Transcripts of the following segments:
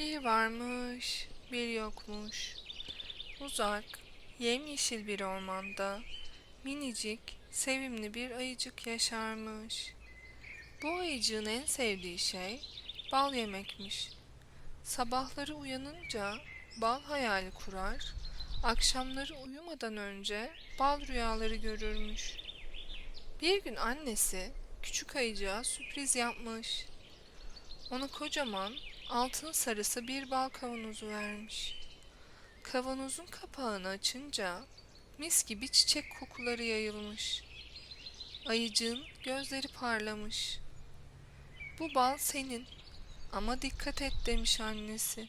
Bir varmış, bir yokmuş. Uzak, yemyeşil bir ormanda minicik, sevimli bir ayıcık yaşarmış. Bu ayıcığın en sevdiği şey bal yemekmiş. Sabahları uyanınca bal hayali kurar, akşamları uyumadan önce bal rüyaları görürmüş. Bir gün annesi küçük ayıcığa sürpriz yapmış. Ona kocaman altın sarısı bir bal kavanozu vermiş. Kavanozun kapağını açınca mis gibi çiçek kokuları yayılmış. Ayıcığın gözleri parlamış. Bu bal senin ama dikkat et demiş annesi.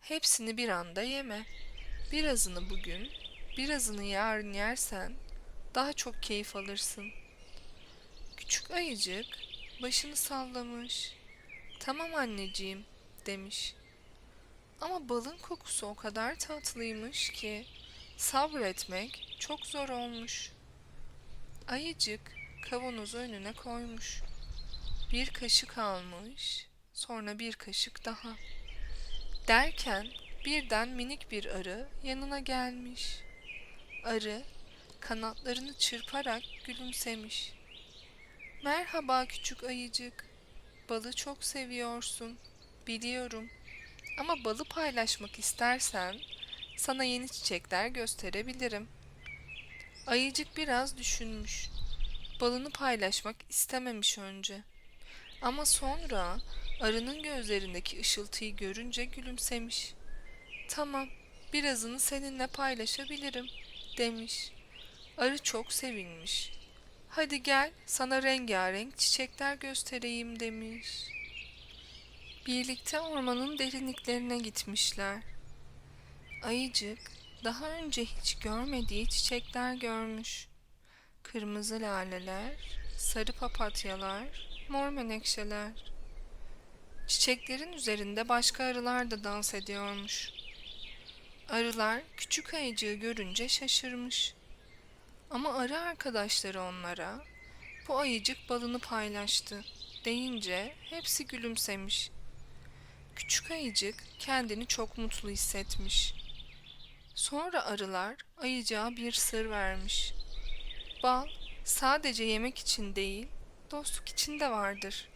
Hepsini bir anda yeme. Birazını bugün, birazını yarın yersen daha çok keyif alırsın. Küçük ayıcık başını sallamış. Tamam anneciğim demiş. Ama balın kokusu o kadar tatlıymış ki sabretmek çok zor olmuş. Ayıcık kavanozu önüne koymuş. Bir kaşık almış, sonra bir kaşık daha. Derken birden minik bir arı yanına gelmiş. Arı kanatlarını çırparak gülümsemiş. Merhaba küçük ayıcık. Balı çok seviyorsun. Biliyorum. Ama balı paylaşmak istersen sana yeni çiçekler gösterebilirim. Ayıcık biraz düşünmüş. Balını paylaşmak istememiş önce. Ama sonra arının gözlerindeki ışıltıyı görünce gülümsemiş. Tamam, birazını seninle paylaşabilirim, demiş. Arı çok sevinmiş. Hadi gel, sana rengarenk çiçekler göstereyim demiş. Birlikte ormanın derinliklerine gitmişler. Ayıcık daha önce hiç görmediği çiçekler görmüş. Kırmızı laleler, sarı papatyalar, mor menekşeler. Çiçeklerin üzerinde başka arılar da dans ediyormuş. Arılar küçük ayıcığı görünce şaşırmış. Ama arı arkadaşları onlara bu ayıcık balını paylaştı deyince hepsi gülümsemiş. Küçük ayıcık kendini çok mutlu hissetmiş. Sonra arılar ayıcığa bir sır vermiş. Bal sadece yemek için değil, dostluk için de vardır.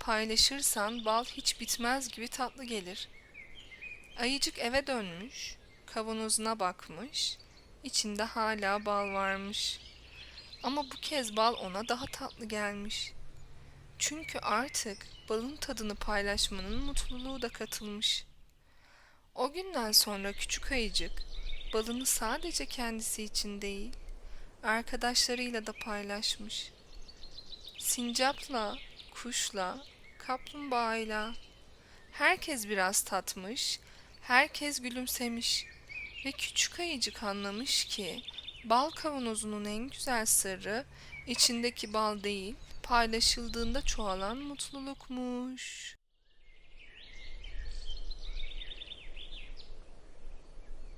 Paylaşırsan bal hiç bitmez gibi tatlı gelir. Ayıcık eve dönmüş, kavanozuna bakmış, içinde hala bal varmış. Ama bu kez bal ona daha tatlı gelmiş. Çünkü artık balın tadını paylaşmanın mutluluğu da katılmış. O günden sonra küçük ayıcık balını sadece kendisi için değil, arkadaşlarıyla da paylaşmış. Sincapla, kuşla, kaplumbağayla herkes biraz tatmış, herkes gülümsemiş ve küçük ayıcık anlamış ki bal kavanozunun en güzel sırrı içindeki bal değil, paylaşıldığında çoğalan mutlulukmuş.